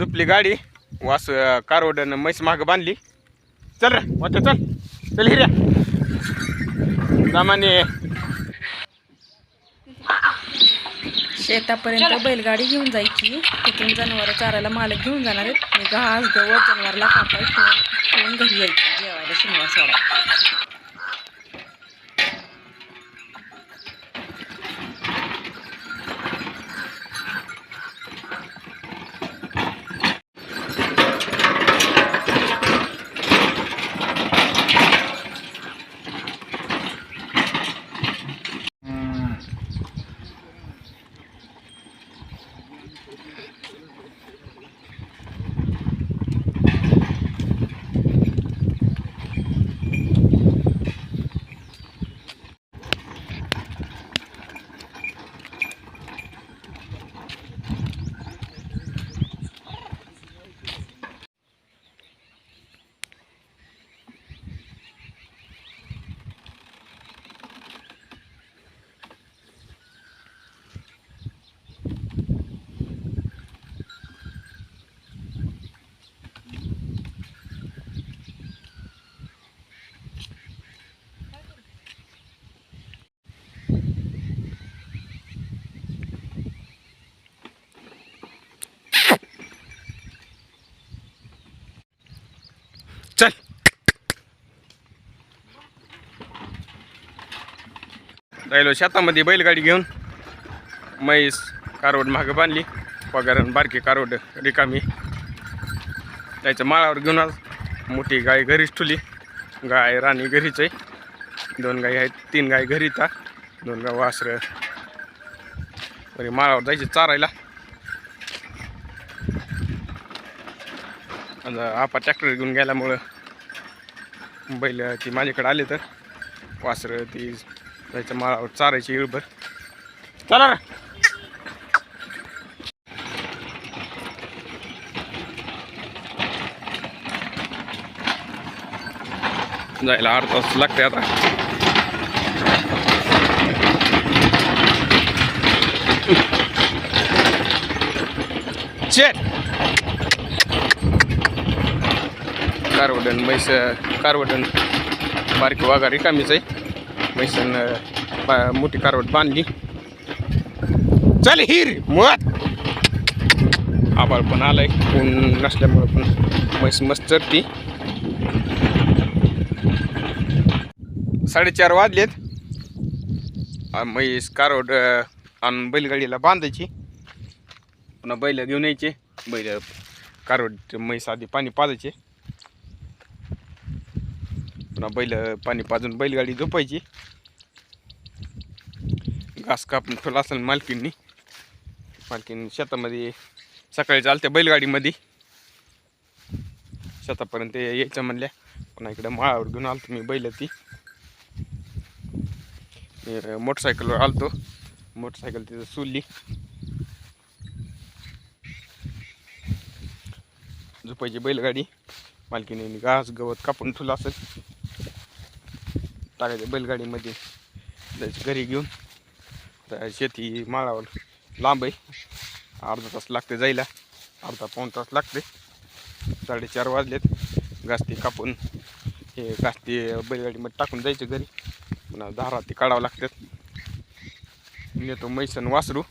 झुपली गाडी वास कारवड्यानं म्हैस मागं बांधली. चल रे मोठ्या चल. चल हिऱ्या. सामान्य शेतापर्यंत बैलगाडी घेऊन जायची. तिथून जनावर चारायला मालक घेऊन जाणार आहेत. आणि घास गवत जनावरला कापाय ठेवून ठेवून घरी यायची. जेवायला शनिवार सोडा चल. राहिलो शेतामध्ये बैलगाडी घेऊन. म्हैस कारवड मागं बांधली. पगारण बारकी कारवड रिकामी. त्याच्या माळावर घेऊन आज मोठी गाय घरीच ठुली गाय राणी घरीच आहे. दोन गाय आहेत तीन गाय घरी येतात दोन गाव वासरं. बरी माळावर जायचे चारायला. आता आपा ट्रॅक्टर घेऊन गेल्यामुळं बैल ती माझ्याकडे आले तर वासरं ती जायचं माळावर चारायची इळभर चला रे. जायला अर्धा तास लागते आता. चेट. कारवडन म्हैस कारवडन बारकी वाघा रिकामीच आहे. म्हैसन मोठी कारवट बांधली. चल हिर मुळात आबाळ पण आलाय ऊन नसल्यामुळं पण म्हैस मस्त चरती. साडेचार वाजलेत. आ, म्हैस कारवड आणि आणून बैलगाडीला बांधायची. पुन्हा बैल घेऊन यायचे. बैल कारवट म्हैस आधी पाणी पाजायचे. पुन्हा बैल पाणी पाजून बैलगाडी झोपायची. घास कापून ठेवला असेल मालकींनी मालकीन शेतामध्ये सकाळी चालत्या बैलगाडीमध्ये. शेतापर्यंत यायचं म्हणल्या. पुन्हा इकडे माळावर घेऊन आलतो मी बैल ती मोटरसायकलवर आलतो. मोटरसायकल तिथं सोडली झोपायची बैलगाडी. मालकीने घास गवत कापून ठेवलं असेल. टाकायचं बैलगाडीमध्ये. जायचं घरी घेऊन. तर शेती माळावर लांब आहे. अर्धा तास लागते जायला. अर्धा पाऊण तास लागते. साडेचार वाजलेत. गास्ती कापून हे गास्ती बैलगाडीमध्ये टाकून जायचं घरी. पुन्हा दारात ते काढावं लागतात. नेतो मैसन वासरू.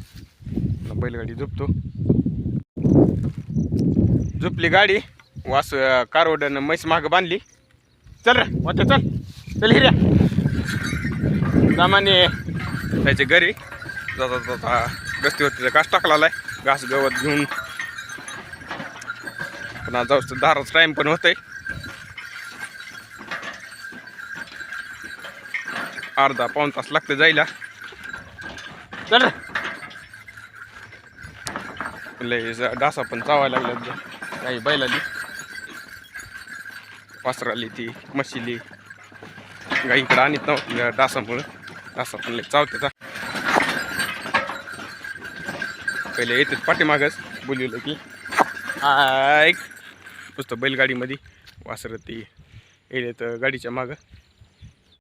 बैलगाडी झोपतो. झोपली गाडी वास कारवड्यानं म्हैस माग बांधली. चल रे होत्या चल. चल हिऱ्या. सामान्य त्याच्या घरी जाता जाता गस्तीवरतीचा घास टाकला आहे. घास गवत घेऊन पुन्हा जाऊस दाराच टाईम पण होतंय. अर्धा पाऊण तास लागते जायला. चल. लय डासा पण चावायला लागला काही बैलाली. वासराली ती म्हशीली. गाई इकडं आणत नव्हती डासामुळं. डासा पण लय चावते पहिले येतात पाठीमागच बोलवलं की. ऐक नुसतं बैलगाडीमध्ये वासरं ती. येत गाडीच्या मागं.